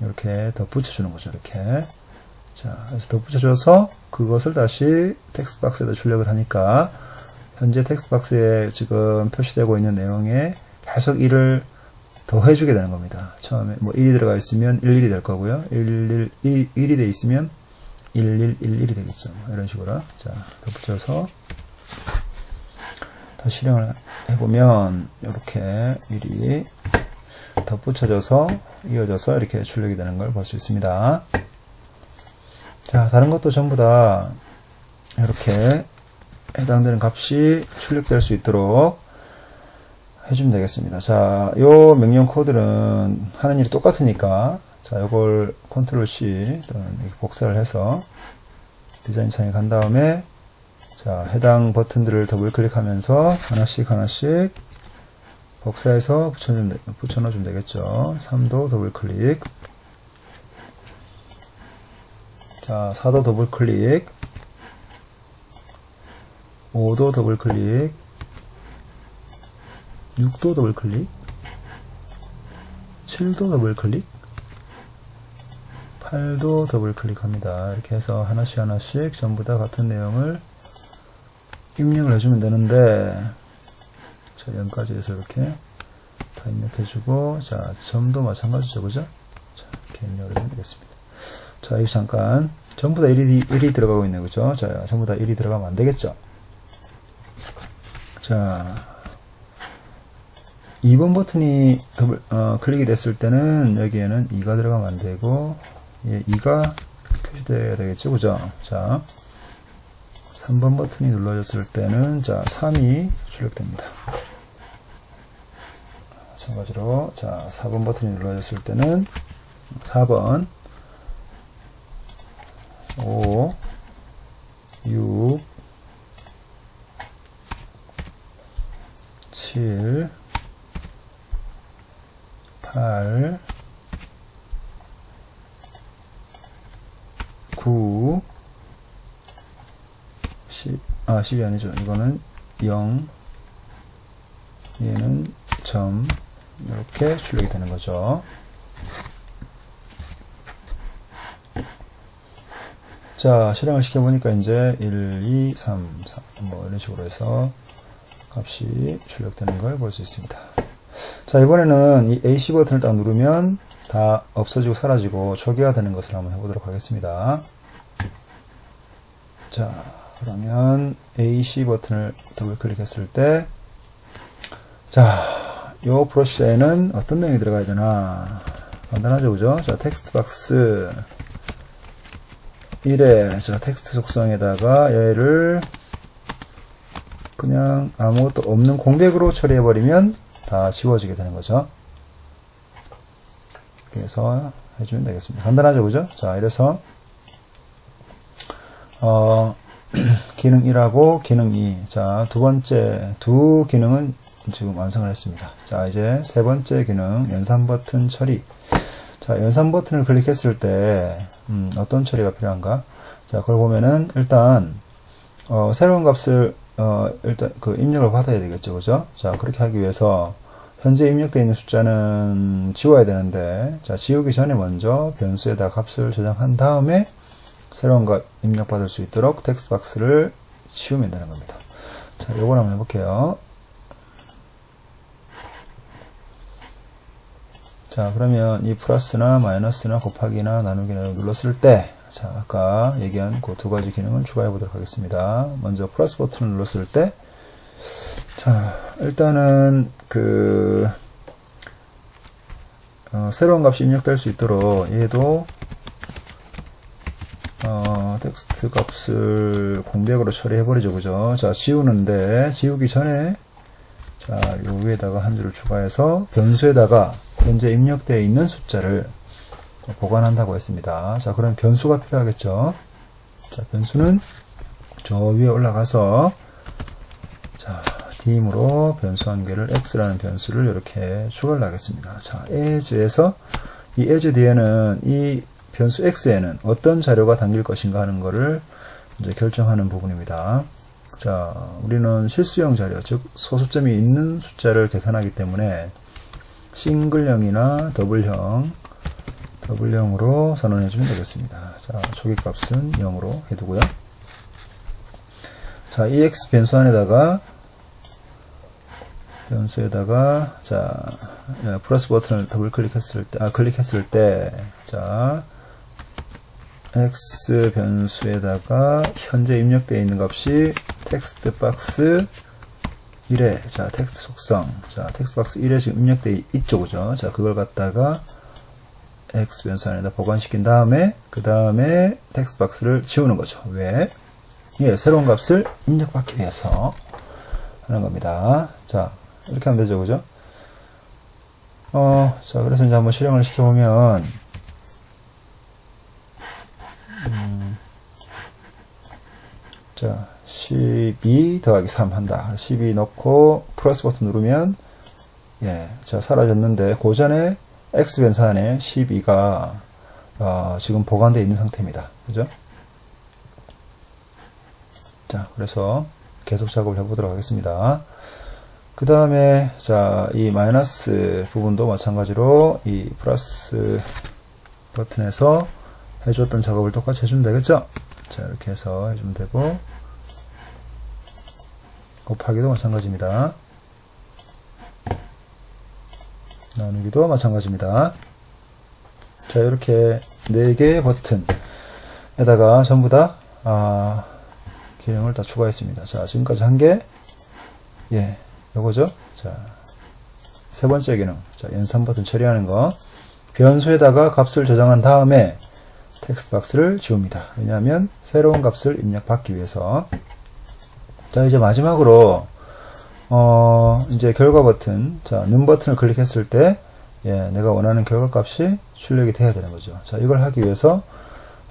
이렇게 덧붙여주는 거죠. 이렇게. 자, 그래서 덧붙여줘서 그것을 다시 텍스트 박스에다 출력을 하니까 현재 텍스트 박스에 지금 표시되고 있는 내용에 계속 1을 더 해주게 되는 겁니다. 처음에 뭐 1이 들어가 있으면 11이 될 거고요. 11, 1, 1이 돼 있으면 1111이 되겠죠. 뭐 이런 식으로. 자, 덧붙여서 다시 실행을 해보면 이렇게 1이 덧붙여져서 이어져서 이렇게 출력이 되는 걸 볼 수 있습니다. 자, 다른 것도 전부 다 이렇게 해당되는 값이 출력될 수 있도록 해주면 되겠습니다. 자, 요 명령 코드는 하는 일이 똑같으니까 자, 요걸 컨트롤 C 또는 복사를 해서 디자인 창에 간 다음에 자, 해당 버튼들을 더블 클릭하면서 하나씩 하나씩 복사해서 붙여주면, 붙여넣어주면 되겠죠. 3도 더블 클릭. 자, 4도 더블 클릭. 5도 더블 클릭. 6도 더블 클릭. 7도 더블 클릭. 8도 더블 클릭합니다. 이렇게 해서 하나씩 하나씩 전부 다 같은 내용을 입력을 해주면 되는데 자 0까지 해서 이렇게 다 입력해주고 자 점도 마찬가지죠. 그죠? 자 이렇게 입력을 해주면 되겠습니다. 자 여기 잠깐 전부 다 1이, 1이 들어가고 있네요. 그죠? 자 전부 다 1이 들어가면 안 되겠죠? 자 2번 버튼이 더블, 어, 클릭이 됐을 때는 여기에는 2가 들어가면 안 되고 예, 2가 표시되어야 되겠죠? 그죠? 자 3번 버튼이 눌러졌을 때는 자 3이 출력됩니다. 마찬가지로 자 4번 버튼이 눌러졌을 때는 4번 5 6 7 8 9 10, 아, 10이 아니죠. 이거는 0, 얘는 점, 이렇게 출력이 되는 거죠. 자, 실행을 시켜보니까 이제 1, 2, 3, 4, 뭐 이런 식으로 해서 값이 출력되는 걸 볼 수 있습니다. 자, 이번에는 이 AC 버튼을 딱 누르면 다 없어지고 사라지고 초기화되는 것을 한번 해보도록 하겠습니다. 자, 그러면 AC 버튼을 더블 클릭했을 때, 자, 요 프로세스에는 어떤 내용이 들어가야 되나? 간단하죠, 그죠? 자, 텍스트 박스 1에, 자, 텍스트 속성에다가 얘를 그냥 아무것도 없는 공백으로 처리해 버리면 다 지워지게 되는 거죠. 그래서 해주면 되겠습니다. 간단하죠, 그죠? 자, 이래서, 어, 기능 1하고 기능 2. 자, 두 번째 두 기능은 지금 완성을 했습니다. 자, 이제 세 번째 기능 연산 버튼 처리. 자, 연산 버튼을 클릭했을 때 음, 어떤 처리가 필요한가? 자, 그걸 보면은 일단 어, 새로운 값을 어, 일단 그 입력을 받아야 되겠죠, 그죠? 자, 그렇게 하기 위해서 현재 입력되어 있는 숫자는 지워야 되는데, 자, 지우기 전에 먼저 변수에다 값을 저장한 다음에 새로운 것 입력받을 수 있도록 텍스트 박스를 치우면 되는 겁니다. 자, 요걸 한번 해볼게요. 자, 그러면 이 플러스나 마이너스나 곱하기나 나누기를 눌렀을 때, 자, 아까 얘기한 그 두 가지 기능을 추가해 보도록 하겠습니다. 먼저 플러스 버튼을 눌렀을 때, 자, 일단은 그, 어, 새로운 값이 입력될 수 있도록 얘도 어, 텍스트 값을 공백으로 처리해 버리죠. 그죠? 자, 지우는데, 지우기 전에, 자, 요 위에다가 한 줄을 추가해서 변수에다가 현재 입력되어 있는 숫자를 보관한다고 했습니다. 자, 그럼 변수가 필요하겠죠? 자, 변수는 저 위에 올라가서, 자, dim으로 변수 한 개를 x라는 변수를 이렇게 추가를 하겠습니다. 자, as에서 이 as 뒤에는 이 변수 x에는 어떤 자료가 담길 것인가 하는 것을 이제 결정하는 부분입니다. 자, 우리는 실수형 자료, 즉 소수점이 있는 숫자를 계산하기 때문에 싱글형이나 더블형, 더블 0으로 선언해 주면 되겠습니다. 자, 초기값은 0으로 해두고요. 자, EX 변수 안에다가 변수에다가 자 예, 플러스 버튼을 더블 클릭했을 때, 아 클릭했을 때, 자 x 변수에다가 현재 입력되어 있는 값이 텍스트 박스 1에 자 텍스트 속성, 자 텍스트 박스 1에 지금 입력되어 있죠, 그죠? 자 그걸 갖다가 x 변수 안에다 보관시킨 다음에 그 다음에 텍스트 박스를 지우는 거죠. 왜? 예, 새로운 값을 입력받기 위해서 하는 겁니다. 자, 이렇게 하면 되죠, 그죠? 어, 자, 그래서 이제 한번 실행을 시켜보면, 음, 자, 12 더하기 3 한다. 12 넣고, 플러스 버튼 누르면, 예, 자, 사라졌는데, 그 전에 X 변수 안에 12가, 어, 지금 보관되어 있는 상태입니다. 그죠? 자, 그래서 계속 작업을 해보도록 하겠습니다. 그 다음에, 자, 이 마이너스 부분도 마찬가지로 이 플러스 버튼에서 해줬던 작업을 똑같이 해주면 되겠죠? 자, 이렇게 해서 해주면 되고, 곱하기도 마찬가지입니다. 나누기도 마찬가지입니다. 자, 이렇게 4개의 버튼에다가 전부 다, 아, 기능을 다 추가했습니다. 자, 지금까지 한 개, 예, 요거죠. 자, 세 번째 기능. 자, 연산 버튼 처리하는 거. 변수에다가 값을 저장한 다음에 텍스트 박스를 지웁니다. 왜냐하면 새로운 값을 입력받기 위해서. 자, 이제 마지막으로, 어, 이제 결과 버튼. 자, 는 버튼을 클릭했을 때, 예, 내가 원하는 결과 값이 출력이 돼야 되는 거죠. 자, 이걸 하기 위해서,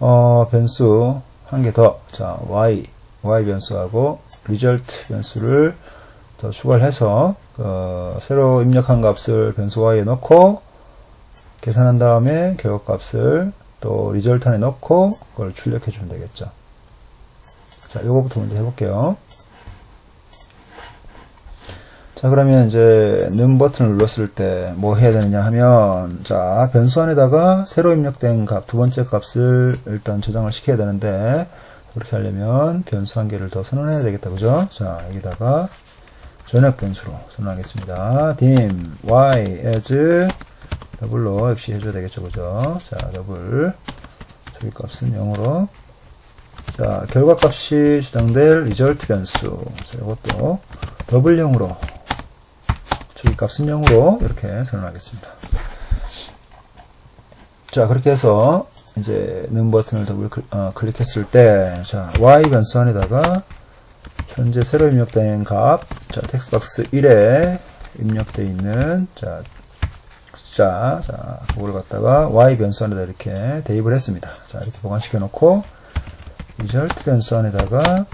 어, 변수 한 개 더. 자, y, y 변수하고 result 변수를 더 추가를 해서 어, 새로 입력한 값을 변수 y에 넣고 계산한 다음에 결과 값을 또 리절트 안에 넣고 그걸 출력해 주면 되겠죠. 자, 이거부터 먼저 해볼게요. 자, 그러면 이제 는 버튼을 눌렀을 때 뭐 해야 되느냐 하면 자, 변수 안에다가 새로 입력된 값, 두 번째 값을 일단 저장을 시켜야 되는데 그렇게 하려면 변수 한 개를 더 선언해야 되겠다. 그죠? 자, 여기다가 전액 변수로 선언하겠습니다. dim y as 더블로 역시 해줘야 되겠죠. 그죠? 자, 더블 저기 값은 0으로 자, 결과값이 저장될 result 변수 자, 이것도 더블 0으로 저기 값은 0으로 이렇게 선언하겠습니다. 자, 그렇게 해서 이제 는 버튼을 더블 어, 클릭했을 때, 자, y 변수 안에다가 현재 새로 입력된 값, 자, 텍스트박스 1에 입력되어 있는, 자, 숫자, 자, 그걸 갖다가 y 변수 안에다 이렇게 대입을 했습니다. 자, 이렇게 보관시켜 놓고, result 변수 안에다가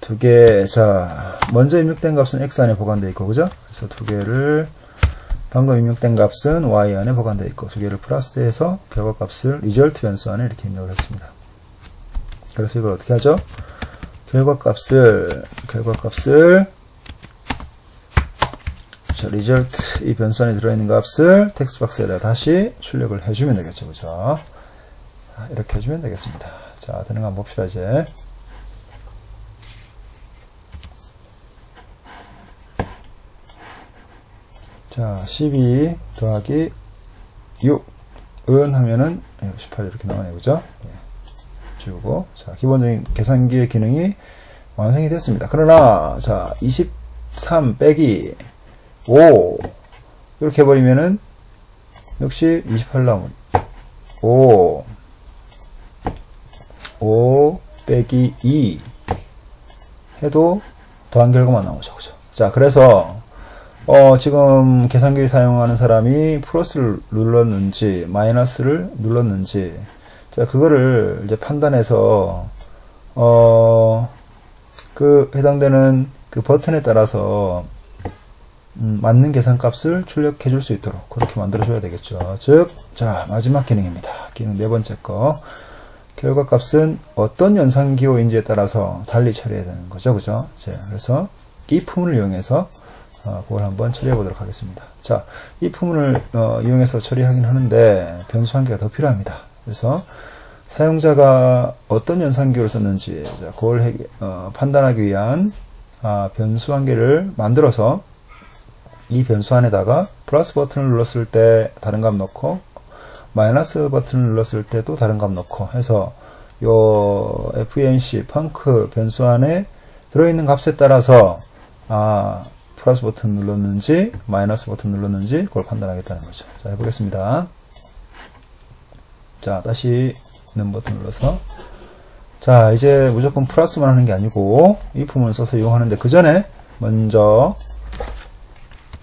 두 개, 자, 먼저 입력된 값은 x 안에 보관되어 있고, 그죠? 그래서 두 개를 방금 입력된 값은 y 안에 보관되어 있고 두 개를 플러스해서 결과 값을 result 변수 안에 이렇게 입력을 했습니다. 그래서 이걸 어떻게 하죠? 결과 값을 결과 값을 자, result 이 변수 안에 들어있는 값을 텍스트 박스에다 다시 출력을 해주면 되겠죠, 그죠? 이렇게 해주면 되겠습니다. 자, 되는 거 한번 봅시다, 이제. 자, 12 더하기 6은 하면은 18 이렇게 나오네요. 그죠? 예. 지우고. 자, 기본적인 계산기의 기능이 완성이 됐습니다. 그러나, 자, 23 빼기 5 이렇게 해버리면은 역시 28 나오면 5 5 빼기 2 해도 더한 결과만 나오죠. 그죠? 자, 그래서 어, 지금 계산기 사용하는 사람이 플러스를 눌렀는지, 마이너스를 눌렀는지, 자, 그거를 이제 판단해서, 어, 그 해당되는 그 버튼에 따라서, 음, 맞는 계산값을 출력해 줄 수 있도록 그렇게 만들어 줘야 되겠죠. 즉, 자, 마지막 기능입니다. 기능 네 번째 거. 결과값은 어떤 연산기호인지에 따라서 달리 처리해야 되는 거죠. 그죠? 자, 그래서 이 품을 이용해서 어, 그걸 한번 처리해 보도록 하겠습니다. 자, 이 부분을 어, 이용해서 처리하긴 하는데 변수 한 개가 더 필요합니다. 그래서 사용자가 어떤 연산기호를 썼는지 자, 그걸 해- 어, 판단하기 위한 아, 변수 한 개를 만들어서 이 변수 안에다가 플러스 버튼을 눌렀을 때 다른 값 넣고 마이너스 버튼을 눌렀을 때 또 다른 값 넣고 해서 요 FNC 펑크 변수 안에 들어있는 값에 따라서 아 플러스 버튼 눌렀는지 마이너스 버튼 눌렀는지 그걸 판단하겠다는 거죠. 자 해보겠습니다. 자 다시 는 버튼 눌러서 자 이제 무조건 플러스만 하는 게 아니고 이 부분을 써서 이용하는데 그 전에 먼저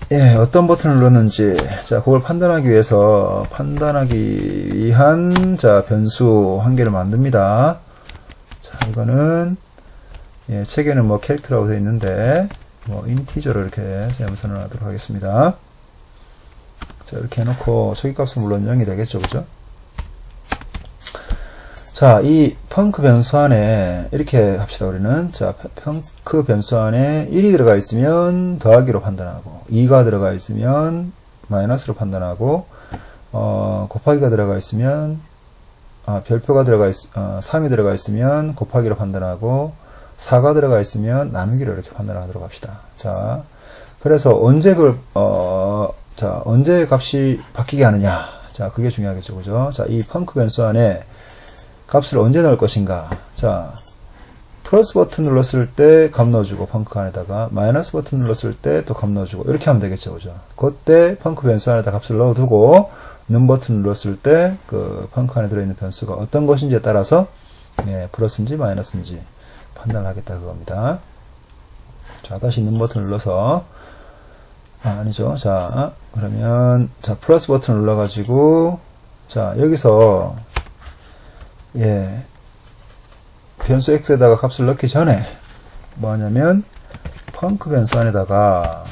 예, 어떤 버튼을 눌렀는지, 자, 그걸 판단하기 위해서, 판단하기 위한, 자, 변수 한 개를 만듭니다. 자, 이거는, 예, 책에는 뭐 캐릭터라고 되어 있는데, 뭐, 인티저로 이렇게 사용선을 하도록 하겠습니다. 자, 이렇게 해놓고, 초기값은 물론 0이 되겠죠, 그죠? 자, 이 펑크 변수 안에 이렇게 합시다. 우리는 자, 펑크 변수 안에 1이 들어가 있으면 더하기로 판단하고 2가 들어가 있으면 마이너스로 판단하고 어, 곱하기가 들어가 있으면 아, 별표가 들어가 있, 어, 3이 들어가 있으면 곱하기로 판단하고 4가 들어가 있으면 나누기로 이렇게 판단하도록 합시다. 자, 그래서 언제 그, 어, 자, 언제 값이 바뀌게 하느냐. 자, 그게 중요하겠죠. 그죠? 자, 이 펑크 변수 안에 값을 언제 넣을 것인가. 자, 플러스 버튼 눌렀을 때 값 넣어주고 펑크 안에다가 마이너스 버튼 눌렀을 때 또 값 넣어주고 이렇게 하면 되겠죠. 그죠? 그때 펑크 변수 안에다 값을 넣어두고 는 버튼 눌렀을 때 그 펑크 안에 들어있는 변수가 어떤 것인지에 따라서 예, 플러스인지 마이너스인지 판단을 하겠다 그겁니다. 자, 다시 는 버튼 눌러서 아, 아니죠. 자, 그러면 자, 플러스 버튼 눌러 가지고 자, 여기서 예, 변수 x에다가 값을 넣기 전에 뭐 하냐면 펑크 변수 안에다가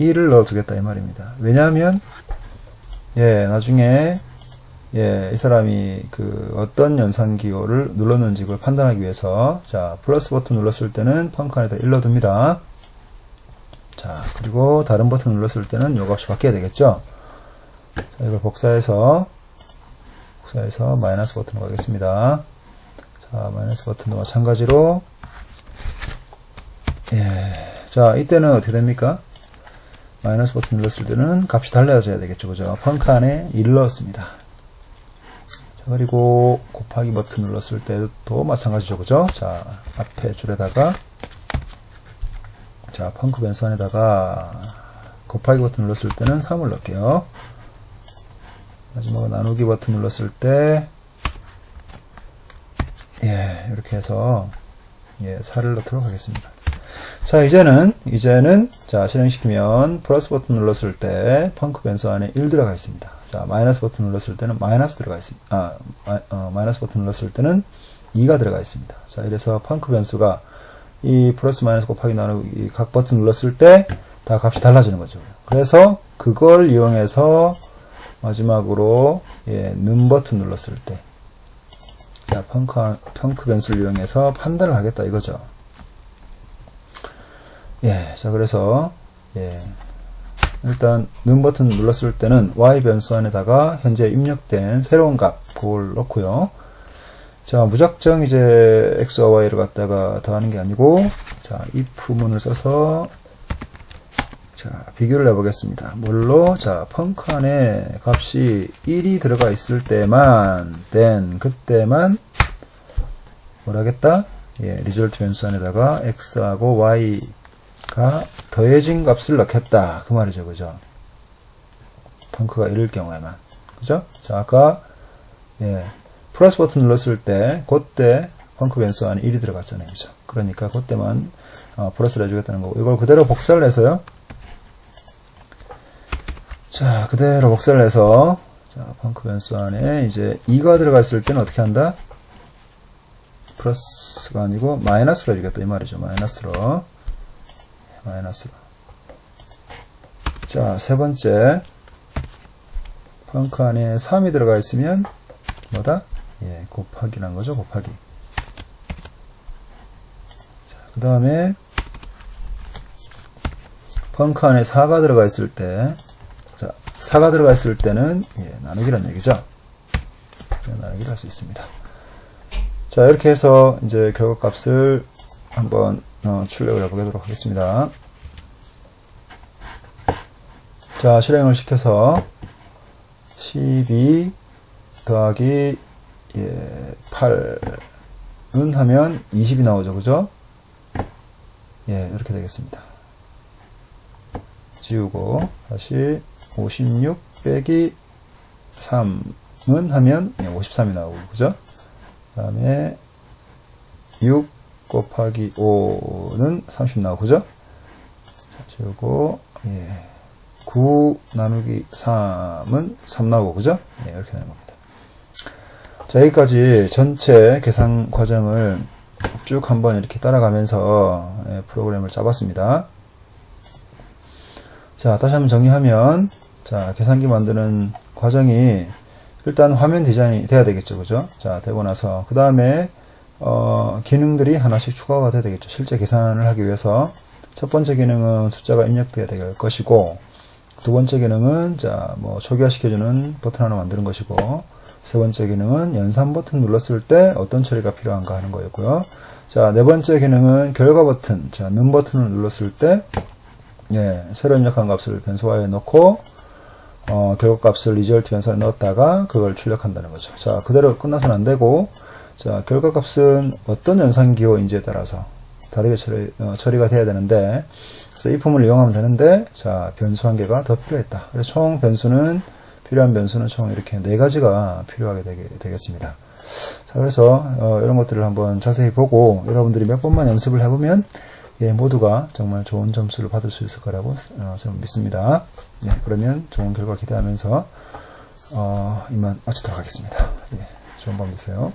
1을 넣어 두겠다 이 말입니다. 왜냐하면 예, 나중에 예, 이 사람이 그 어떤 연산 기호를 눌렀는지 그걸 판단하기 위해서 자, 플러스 버튼 눌렀을 때는 펑크 안에다 1 넣어둡니다. 자, 그리고 다른 버튼 눌렀을 때는 요 값이 바뀌어야 되겠죠? 자, 이걸 복사해서 복사해서 마이너스 버튼으로 가겠습니다. 자, 마이너스 버튼도 마찬가지로 예. 자, 이때는 어떻게 됩니까? 마이너스 버튼 눌렀을 때는 값이 달라져야 되겠죠. 그죠? 펑크 안에 1을 넣었습니다. 자, 그리고 곱하기 버튼 눌렀을 때도 마찬가지죠. 그죠? 자, 앞에 줄에다가 자, 펑크 변수 안에다가 곱하기 버튼 눌렀을 때는 3을 넣을게요. 마지막으로 나누기 버튼 눌렀을 때 예, 이렇게 해서 예, 4를 넣도록 하겠습니다. 자, 이제는 이제는 자, 실행시키면 플러스 버튼 눌렀을 때 펑크 변수 안에 1 들어가 있습니다. 자, 마이너스 버튼 눌렀을 때는 마이너스 들어가 있습니다. 아, 마, 어, 마이너스 버튼 눌렀을 때는 2가 들어가 있습니다. 자, 이래서 펑크 변수가 이 플러스 마이너스 곱하기 나누기 각 버튼 눌렀을 때 다 값이 달라지는 거죠. 그래서 그걸 이용해서 마지막으로 예, 는 버튼 눌렀을 때 자, 펑크, 펑크 변수를 이용해서 판단을 하겠다 이거죠. 예, 자, 그래서, 예, 일단, 는 버튼 눌렀을 때는 y 변수 안에다가 현재 입력된 새로운 값, 그걸 넣고요. 자, 무작정 이제 x와 y를 갖다가 더하는 게 아니고, 자, if 문을 써서, 자, 비교를 해보겠습니다. 뭘로? 자, 펑크 안에 값이 1이 들어가 있을 때만, then, 그때만, 뭐라겠다? 예, 리졸트 변수 안에다가 x하고 y 가 더해진 값을 넣겠다. 그 말이죠. 그죠? 펑크가 이럴 경우에만. 그죠? 자, 아까, 예, 플러스 버튼 눌렀을 때, 그때 펑크 변수 안에 1이 들어갔잖아요. 그죠? 그러니까 그때만 어, 플러스를 해주겠다는 거고, 이걸 그대로 복사를 해서요. 자, 그대로 복사를 해서, 자, 펑크 변수 안에 이제 2가 들어갔을 때는 어떻게 한다? 플러스가 아니고 마이너스로 해주겠다 이 말이죠. 마이너스로 마이너스로 자, 세 번째 펑크 안에 3이 들어가 있으면 뭐다? 예, 곱하기란 거죠. 곱하기 자, 그 다음에 펑크 안에 4가 들어가 있을 때, 자, 4가 들어가 있을 때는, 예, 나누기란 얘기죠. 예, 나누기를 할 수 있습니다. 자, 이렇게 해서 이제 결과값을 한번 어, 출력을 해보도록 하겠습니다. 자, 실행을 시켜서 12 더하기 예, 8은 하면 20이 나오죠. 그죠? 예, 이렇게 되겠습니다. 지우고 다시 56 빼기 3은 하면 53이 나오고 그죠? 그 다음에 6 곱하기 5는 30 나오고 그죠? 자, 지우고 예. 9 나누기 3은 3 나오고 그죠? 예, 이렇게 되는 겁니다. 자, 여기까지 전체 계산 과정을 쭉 한번 이렇게 따라가면서 예, 프로그램을 짜봤습니다. 자, 다시 한번 정리하면 자, 계산기 만드는 과정이 일단 화면 디자인이 돼야 되겠죠. 그죠? 자, 되고 나서 그 다음에 어, 기능들이 하나씩 추가가 돼야 되겠죠. 실제 계산을 하기 위해서 첫 번째 기능은 숫자가 입력돼야 될 것이고 두 번째 기능은 자, 뭐 초기화시켜주는 버튼 하나 만드는 것이고 세 번째 기능은 연산 버튼 눌렀을 때 어떤 처리가 필요한가 하는 거였고요. 자, 네 번째 기능은 결과 버튼, 자, 는 버튼을 눌렀을 때 예, 새로 입력한 값을 변수화에 넣고 어, 결과 값을 리절트 변수에 넣었다가 그걸 출력한다는 거죠. 자, 그대로 끝나서는 안 되고 자, 결과 값은 어떤 연산 기호인지에 따라서 다르게 처리, 어, 처리가 돼야 되는데 그래서 이 폼을 이용하면 되는데 자, 변수 한 개가 더 필요했다. 그래서 총 변수는 필요한 변수는 총 이렇게 네 가지가 필요하게 되게, 되겠습니다. 자, 그래서 어, 이런 것들을 한번 자세히 보고 여러분들이 몇 번만 연습을 해보면 예, 모두가 정말 좋은 점수를 받을 수 있을 거라고 어, 저는 믿습니다. 예, 그러면 좋은 결과 기대하면서 어, 이만 마치도록 하겠습니다. 예, 좋은 밤 되세요.